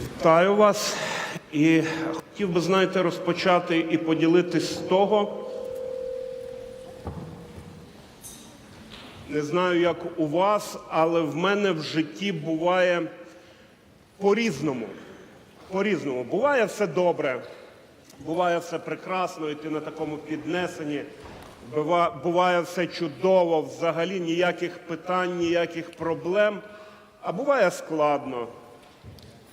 Вітаю вас і хотів би, знаєте, розпочати і поділитись з того. Не знаю, як у вас, але в мене в житті буває по-різному. По-різному. Буває все добре, буває все прекрасно, і ти на такому піднесенні. Бува- Буває все чудово, взагалі ніяких питань, ніяких проблем. А буває складно.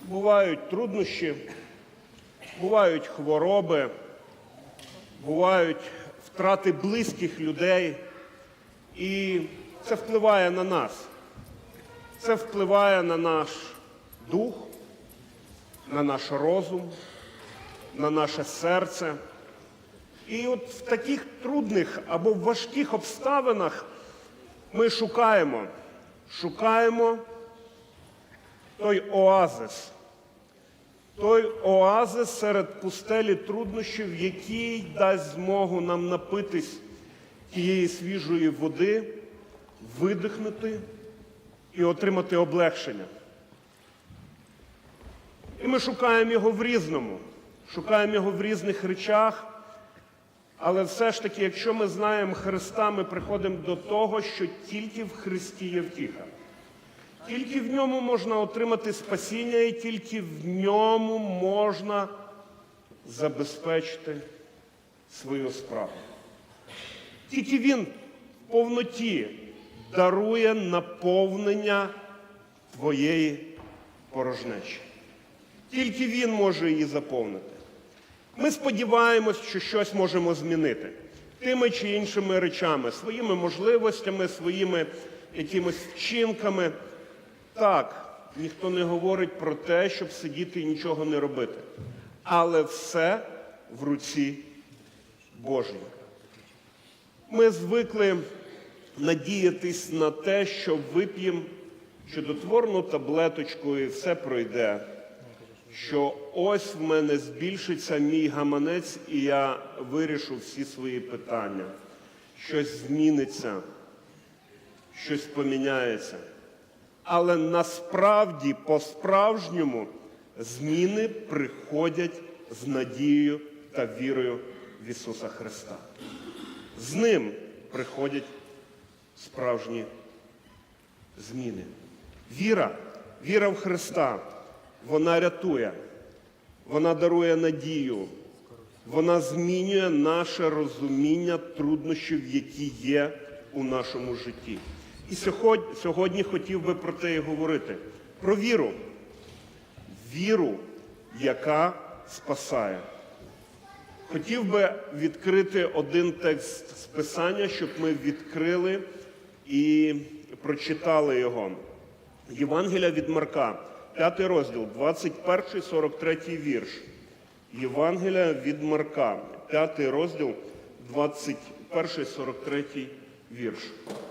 Бувають труднощі, бувають хвороби, бувають втрати близьких людей. І це впливає на нас. Це впливає на наш дух, на наш розум, на наше серце. І от в таких трудних або важких обставинах ми шукаємо, шукаємо той оазис, той оазис серед пустелі труднощів, який дасть змогу нам напитись тієї свіжої води, видихнути і отримати облегшення. І ми шукаємо його в різному, шукаємо його в різних речах. Але все ж таки, якщо ми знаємо Христа, ми приходимо до того, що тільки в Христі є втіха. Тільки в ньому можна отримати спасіння, і тільки в ньому можна забезпечити свою справу. Тільки він в повноті дарує наповнення твоєї порожнечі. Тільки він може її заповнити. Ми сподіваємось, що щось можемо змінити тими чи іншими речами, своїми можливостями, своїми якимись вчинками. Так, ніхто не говорить про те, щоб сидіти і нічого не робити. Але все в руці Божій. Ми звикли надіятись на те, що вип'ємо чудотворну таблеточку і все пройде. Що ось в мене збільшиться мій гаманець, і я вирішу всі свої питання. Щось зміниться, щось поміняється. Але насправді, по-справжньому, зміни приходять з надією та вірою в Ісуса Христа. З ним приходять справжні зміни. Віра, віра в Христа, вона рятує, вона дарує надію, вона змінює наше розуміння труднощів, які є у нашому житті. І сьогодні, сьогодні хотів би про те і говорити: про віру. Віру, яка спасає. Хотів би відкрити один текст з Писання, щоб ми відкрили і прочитали його. Євангелія від Марка, 5 розділ, 21, 43 вірш. Євангелія від Марка, 5 розділ, 21, 43 вірш.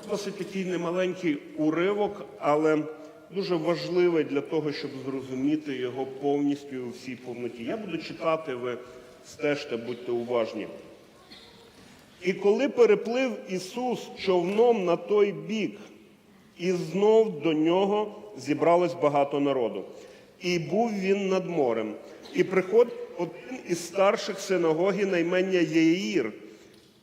Досить такий немаленький уривок, але дуже важливий для того, щоб зрозуміти його повністю у всій повноті. Я буду читати, ви стежте, будьте уважні. І коли переплив Ісус човном на той бік, і знов до нього зібралось багато народу. І був він над морем. І приходить один із старших синагоги на імення Єїр,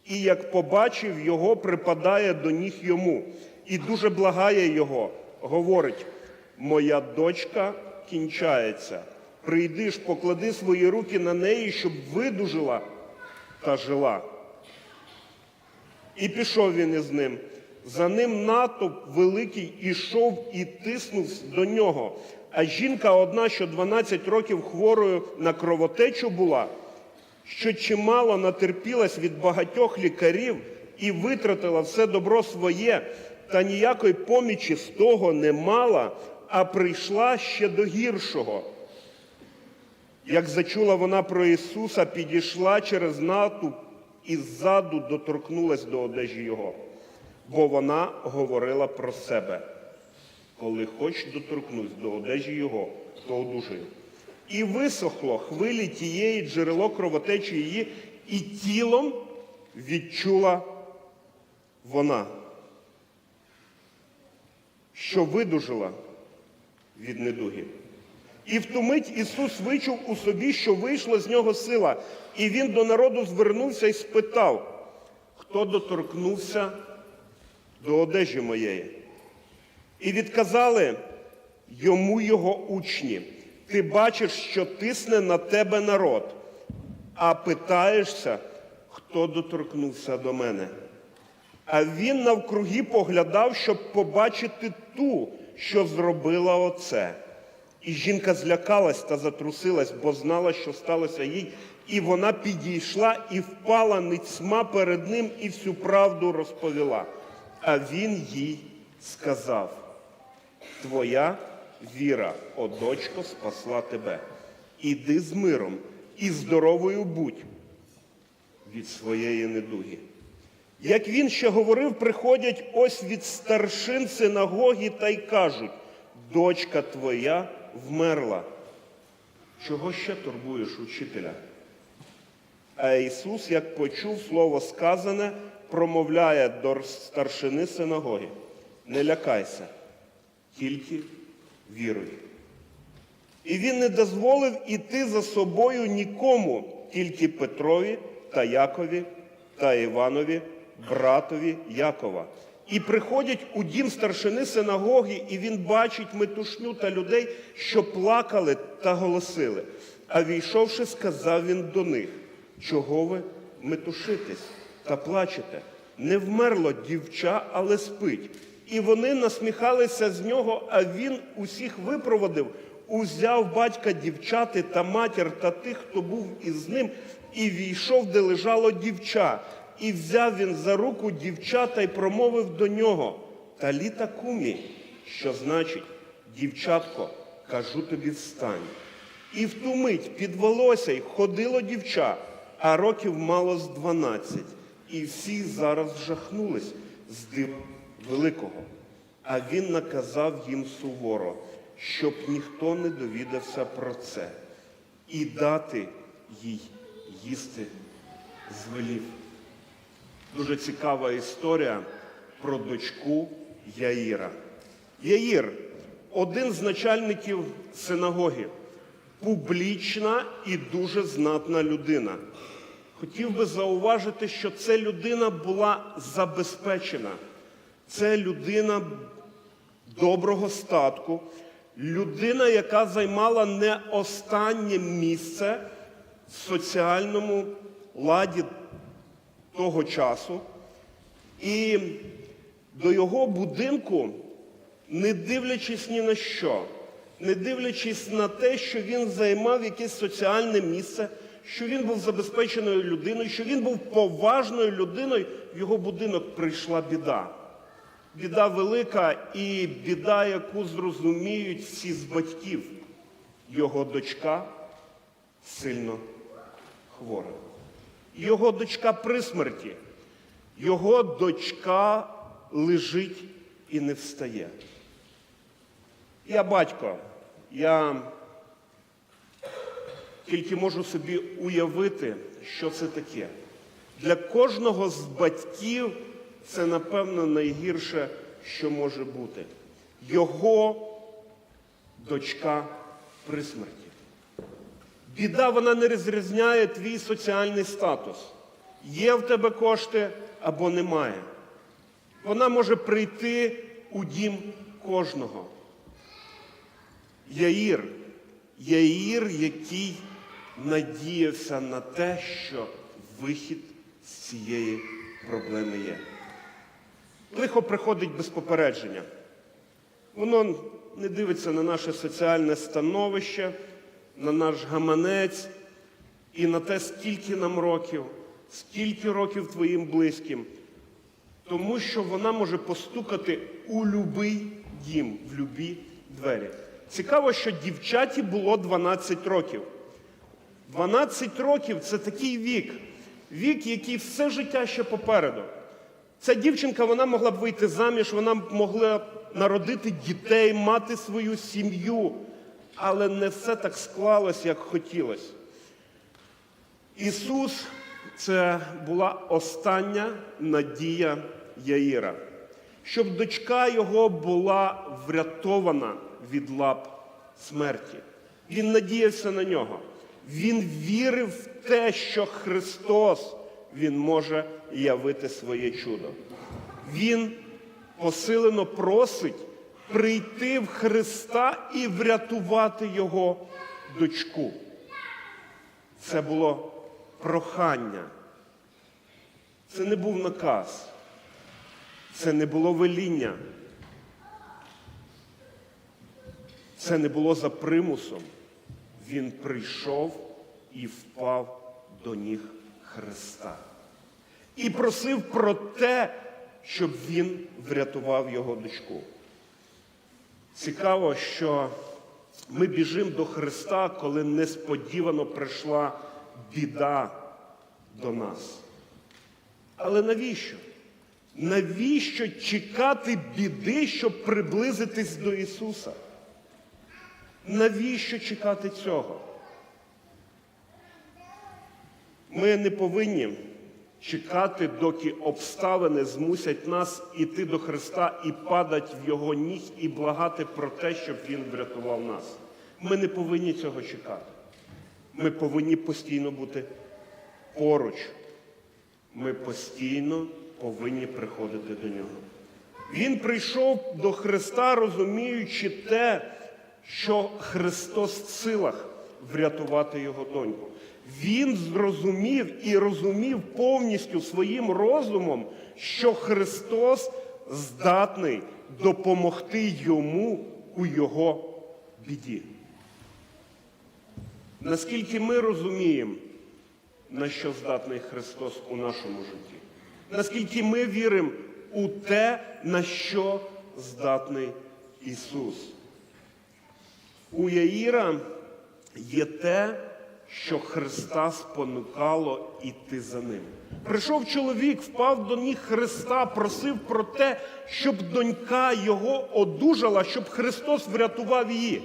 і як побачив його, припадає до ніг йому, і дуже благає його, говорить: Моя дочка кінчається. Прийди ж, поклади свої руки на неї, щоб видужила та жила. І пішов він із ним. За ним натовп великий ішов і тиснув до нього. А жінка одна, що 12 років хворою на кровотечу була, що чимало натерпілась від багатьох лікарів і витратила все добро своє, та ніякої помічі з того не мала, а прийшла ще до гіршого. Як зачула вона про Ісуса, підійшла через натовп і ззаду доторкнулась до одежі Його, бо вона говорила про себе. Коли хоч доторкнусь до одежі Його, то одужаю. І висохло хвилі тієї джерело кровотечі її, і тілом відчула вона, що видужила від недуги. І в ту мить Ісус вичув у собі, що вийшла з нього сила, і він до народу звернувся і спитав, хто доторкнувся до одежі моєї. І відказали йому його учні: Ти бачиш, що тисне на тебе народ, а питаєшся, хто доторкнувся до мене. А він навкруги поглядав, щоб побачити ту, що зробила оце. І жінка злякалась та затрусилась, бо знала, що сталося їй, і вона підійшла і впала ницьма перед ним і всю правду розповіла. А він їй сказав: Твоя віра, о дочко, спасла тебе. Іди з миром і здоровою будь від своєї недуги. Як він ще говорив, приходять ось від старшин синагоги та й кажуть, дочка твоя вмерла. Чого ще турбуєш учителя? А Ісус, як почув слово сказане, промовляє до старшини синагоги. Не лякайся, тільки віруй. І він не дозволив іти за собою нікому, тільки Петрові та Якові та Іванові, братові Якова. І приходять у дім старшини синагоги, і він бачить метушню та людей, що плакали та голосили. А війшовши, сказав він до них, чого ви метушитесь та плачете? Не вмерло дівча, але спить. І вони насміхалися з нього, а він усіх випроводив, узяв батька дівчати та матір та тих, хто був із ним, і війшов, де лежало дівча. І взяв він за руку дівчата і промовив до нього Таліта кумі, що значить, дівчатко, кажу тобі встань. І в ту мить під волосся й ходило дівча, а років мало з дванадцять. І всі зараз жахнулись з диву великого. А він наказав їм суворо, щоб ніхто не довідався про це, і дати їй їсти звелів. Дуже цікава історія про дочку Яїра. Яїр один з начальників синагоги, публічна і дуже знатна людина. Хотів би зауважити, що це людина була забезпечена. Це людина доброго статку, людина, яка займала не останнє місце в соціальному ладі того часу. І до його будинку, не дивлячись ні на що, не дивлячись на те, що він займав якесь соціальне місце, що він був забезпеченою людиною, що він був поважною людиною, в його будинок прийшла біда. Біда велика і біда, яку зрозуміють всі з батьків. Його дочка сильно хвора. Його дочка при смерті. Його дочка лежить і не встає. Я батько, я тільки можу собі уявити, що це таке. Для кожного з батьків це, напевно, найгірше, що може бути. Його дочка при смерті. Біда вона не розрізняє твій соціальний статус. Є в тебе кошти або немає. Вона може прийти у дім кожного. Яїр, Яїр, який надіявся на те, що вихід з цієї проблеми є. Лихо приходить без попередження. Воно не дивиться на наше соціальне становище, на наш гаманець і на те, скільки нам років, скільки років твоїм близьким. Тому що вона може постукати у любий дім, в любі двері. Цікаво, що дівчаті було 12 років. 12 років це такий вік, вік, який все життя ще попереду. Ця дівчинка вона могла б вийти заміж, вона могла б народити дітей, мати свою сім'ю, але не все так склалось, як хотілося. Ісус це була остання надія Яїра, щоб дочка його була врятована від лап смерті. Він надіявся на нього. Він вірив в те, що Христос Він може явити своє чудо. Він посилено просить прийти в Христа і врятувати його дочку. Це було прохання. Це не був наказ. Це не було веління. Це не було за примусом. Він прийшов і впав до ніг Христа. І просив про те, щоб він врятував його дочку. Цікаво, що ми біжимо до Христа, коли несподівано прийшла біда до нас. Але навіщо? Навіщо чекати біди, щоб приблизитись до Ісуса? Навіщо чекати цього? Ми не повинні чекати, доки обставини змусять нас іти до Христа і падати в Його ніг і благати про те, щоб Він врятував нас. Ми не повинні цього чекати. Ми повинні постійно бути поруч. Ми постійно повинні приходити до нього. Він прийшов до Христа, розуміючи те, що Христос в силах врятувати його доньку. Він зрозумів і розумів повністю своїм розумом, що Христос здатний допомогти йому у його біді. Наскільки ми розуміємо, на що здатний Христос у нашому житті? Наскільки ми віримо у те, на що здатний Ісус? У Яїра є те, що Христа спонукало іти за ним. Прийшов чоловік, впав до ніг Христа, просив про те, щоб донька його одужала, щоб Христос врятував її.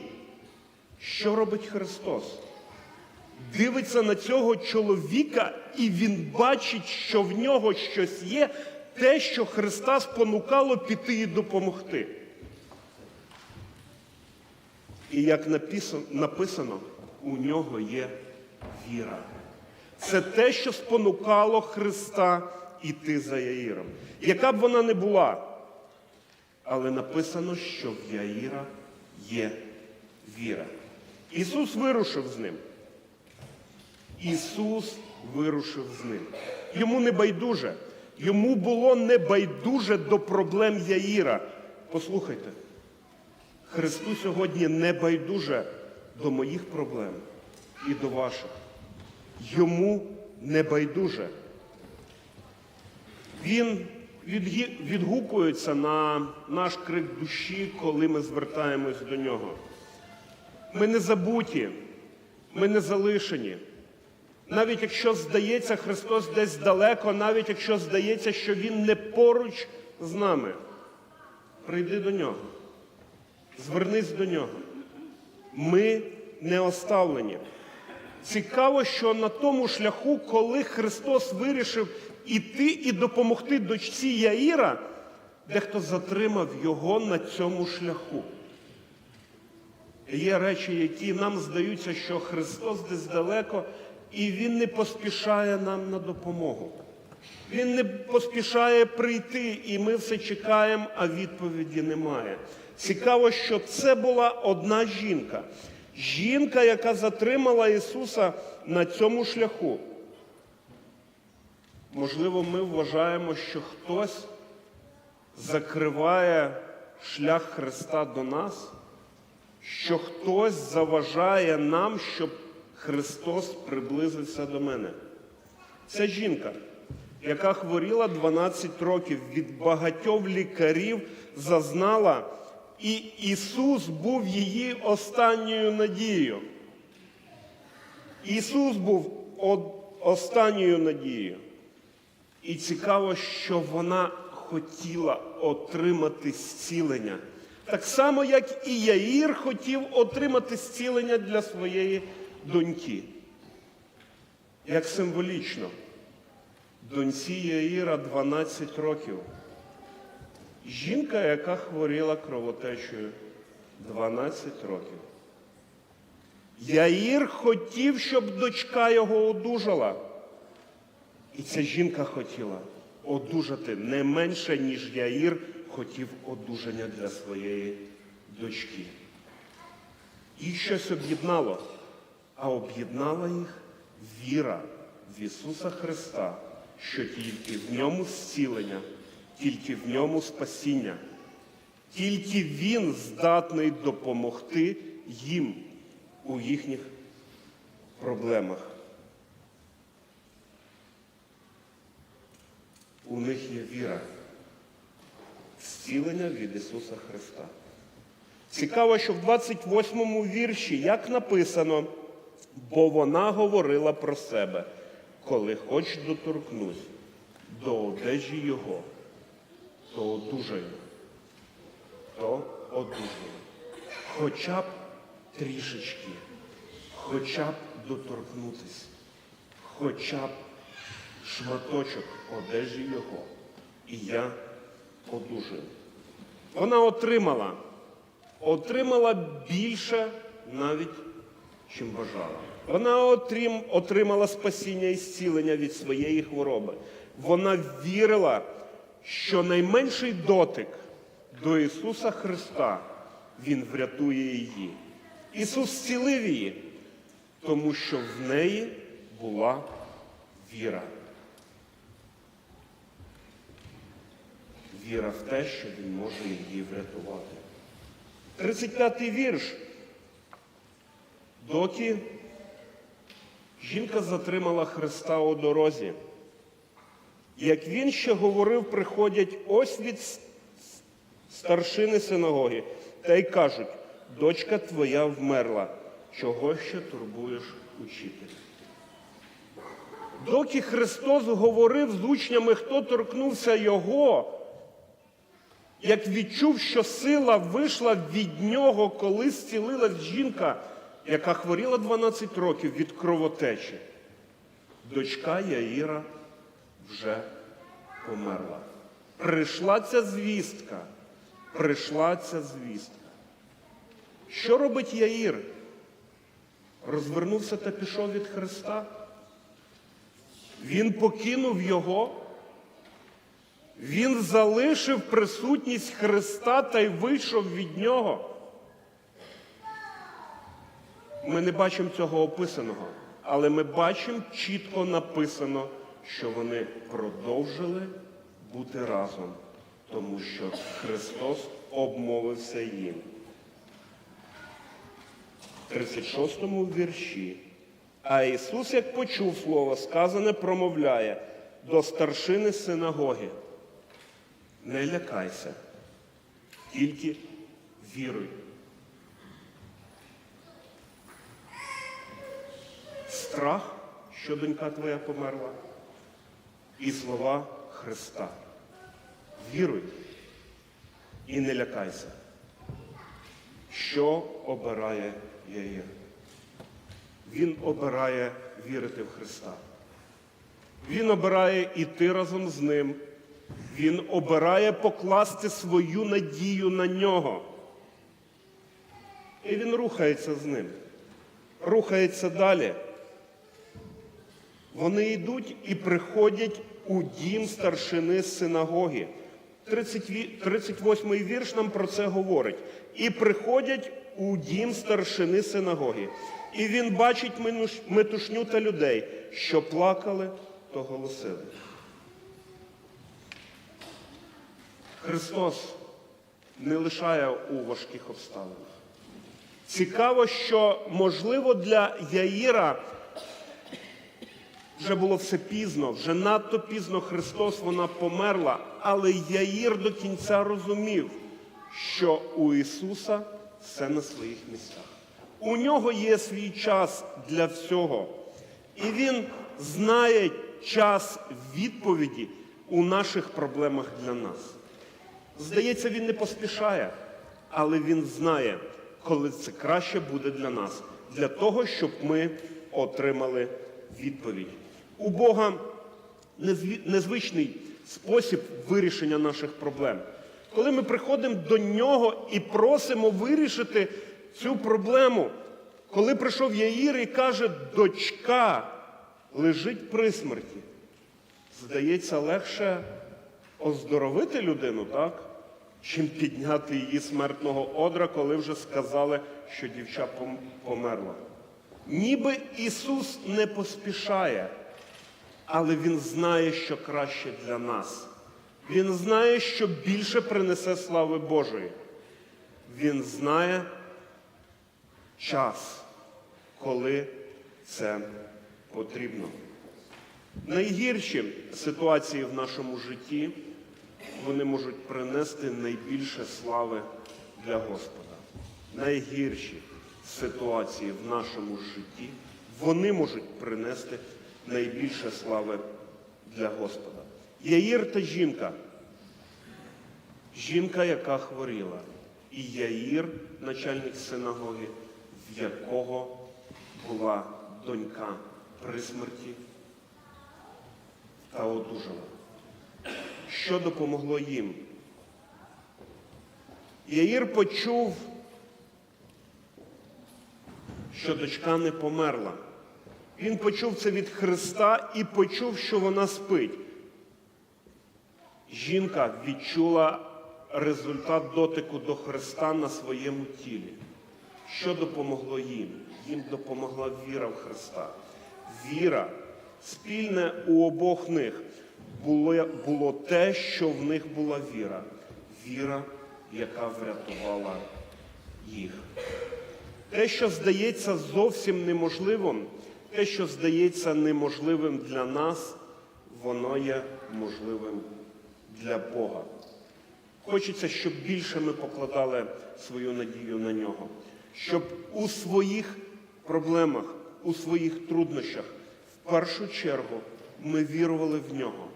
Що робить Христос? Дивиться на цього чоловіка, і він бачить, що в нього щось є, те, що Христа спонукало піти і допомогти. І як написано, написано, у нього є віра. Це те, що спонукало Христа іти за Яїром. Яка б вона не була, але написано, що в Яїра є віра. Ісус вирушив з ним. Ісус вирушив з ним. Йому не байдуже. Йому було не байдуже до проблем Яїра. Послухайте, Христу сьогодні не байдуже до моїх проблем і до ваших. Йому не байдуже. Він відгукується на наш крик душі, коли ми звертаємось до нього. Ми не забуті, ми не залишені. Навіть якщо здається, Христос десь далеко, навіть якщо здається, що Він не поруч з нами, прийди до нього, звернись до нього. Ми не оставлені. Цікаво, що на тому шляху, коли Христос вирішив іти і допомогти дочці Яїра, дехто затримав його на цьому шляху. Є речі, які нам здаються, що Христос десь далеко, і Він не поспішає нам на допомогу. Він не поспішає прийти, і ми все чекаємо, а відповіді немає. Цікаво, що це була одна жінка. Жінка, яка затримала Ісуса на цьому шляху. Можливо, ми вважаємо, що хтось закриває шлях Христа до нас, що хтось заважає нам, щоб Христос приблизився до мене. Це жінка, яка хворіла 12 років від багатьох лікарів, зазнала, і Ісус був її останньою надією. Ісус був останньою надією. І цікаво, що вона хотіла отримати зцілення. Так само, як і Яїр хотів отримати зцілення для своєї доньки. Як символічно, доньці Яїра 12 років. Жінка, яка хворіла кровотечею 12 років. Яїр хотів, щоб дочка його одужала. І ця жінка хотіла одужати не менше, ніж Яїр хотів одужання для своєї дочки. Їх щось об'єднало, а об'єднала їх віра в Ісуса Христа, що тільки в ньому зцілення, тільки в ньому спасіння, тільки Він здатний допомогти їм у їхніх проблемах. У них є віра, зцілення від Ісуса Христа. Цікаво, що в 28-му вірші, як написано, бо вона говорила про себе, коли хоч доторкнусь до одежі Його, то одужаю, то одужаю. Хоча б трішечки, хоча б доторкнутись, хоча б шматочок одежі Його, і я одужаю. Вона отримала отримала більше навіть, чим бажала. Вона отрим, отримала спасіння і зцілення від своєї хвороби. Вона вірила, що найменший дотик до Ісуса Христа Він врятує її. Ісус зцілив її, тому що в неї була віра. Віра в те, що Він може її врятувати. 35-й вірш. Доки жінка затримала Христа у дорозі. Як він ще говорив, приходять ось від старшини синагоги та й кажуть, дочка твоя вмерла, чого ще турбуєш учителя? Доки Христос говорив з учнями, хто торкнувся Його, як відчув, що сила вийшла від нього, коли зцілилась жінка, яка хворіла 12 років від кровотечі. Дочка Яїра вже померла. Прийшла ця звістка. Прийшла ця звістка. Що робить Яїр? Розвернувся та пішов від Христа. Він покинув його. Він залишив присутність Христа та й вийшов від нього. Ми не бачимо цього описаного, але ми бачимо чітко написано, що вони продовжили бути разом, тому що Христос обмовився їм. В 36-му вірші. А Ісус, як почув слово, сказане, промовляє до старшини синагоги. Не лякайся, тільки віруй. Страх, що донька твоя померла, і слова Христа. Віруй і не лякайся. Що обирає Яїр? Він обирає вірити в Христа. Він обирає іти разом з ним. Він обирає покласти свою надію на нього. І він рухається з ним. Рухається далі. Вони йдуть і приходять у дім старшини синагоги. 38-й вірш нам про це говорить. І приходять у дім старшини синагоги. І він бачить метушню та людей, що плакали, то голосили. Христос не лишає у важких обставинах. Цікаво, що, можливо, для Яїра вже було все пізно, вже надто пізно Христос вона померла, але Яїр до кінця розумів, що у Ісуса все на своїх місцях. У нього є свій час для всього. І Він знає час відповіді у наших проблемах для нас. Здається, він не поспішає, але він знає, коли це краще буде для нас, для того, щоб ми отримали відповідь. У Бога незвичний спосіб вирішення наших проблем. Коли ми приходимо до нього і просимо вирішити цю проблему, Коли прийшов Яїр і каже, дочка лежить при смерті, здається, легше оздоровити людину, так? Чим підняти її смертного одра, коли вже сказали, що дівча померла. Ніби Ісус не поспішає, але Він знає, що краще для нас. Він знає, що більше принесе слави Божої. Він знає час, коли це потрібно. Найгірші ситуації в нашому житті вони можуть принести найбільше слави для Господа. Найгірші ситуації в нашому житті вони можуть принести найбільше слави для Господа. Яїр та жінка. Жінка, яка хворіла, і Яїр, начальник синагоги, в якого була донька при смерті та одужала. Що допомогло їм? Яїр почув, що дочка не померла. Він почув це від Христа і почув, що вона спить. Жінка відчула результат дотику до Христа на своєму тілі. Що допомогло їм? Їм допомогла віра в Христа. Віра, спільне у обох них було, було те, що в них була віра. Віра, яка врятувала їх. Те, що здається зовсім неможливим, те, що здається неможливим для нас, воно є можливим для Бога. Хочеться, щоб більше ми покладали свою надію на нього, щоб у своїх проблемах, у своїх труднощах, в першу чергу ми вірували в нього,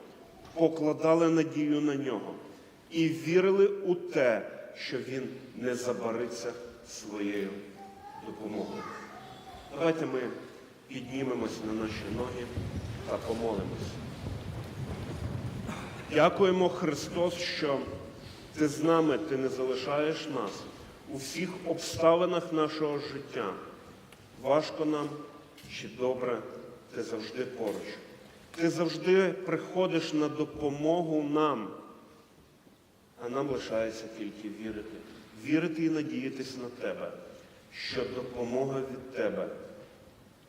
покладали надію на нього і вірили у те, що він не забариться своєю допомогою. Давайте ми піднімемось на наші ноги та помолимось. Дякуємо, Христос, що Ти з нами, Ти не залишаєш нас у всіх обставинах нашого життя. Важко нам чи добре, ти завжди поруч. Ти завжди приходиш на допомогу нам, а нам лишається тільки вірити. Вірити і надіятись на тебе, що допомога від тебе,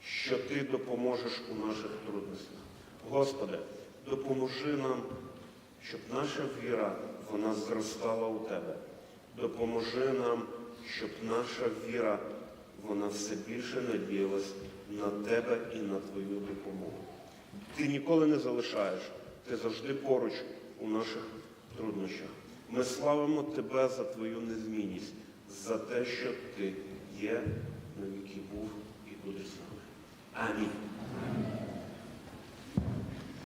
що ти допоможеш у наших трудностях. Господи, допоможи нам, щоб наша віра вона зростала у тебе. Допоможи нам, щоб наша віра вона все більше надіялась на тебе і на твою допомогу. Ти ніколи не залишаєш, ти завжди поруч у наших труднощах. Ми славимо тебе за твою незмінність, за те, що ти є, навіки був і будеш з нами. Амінь.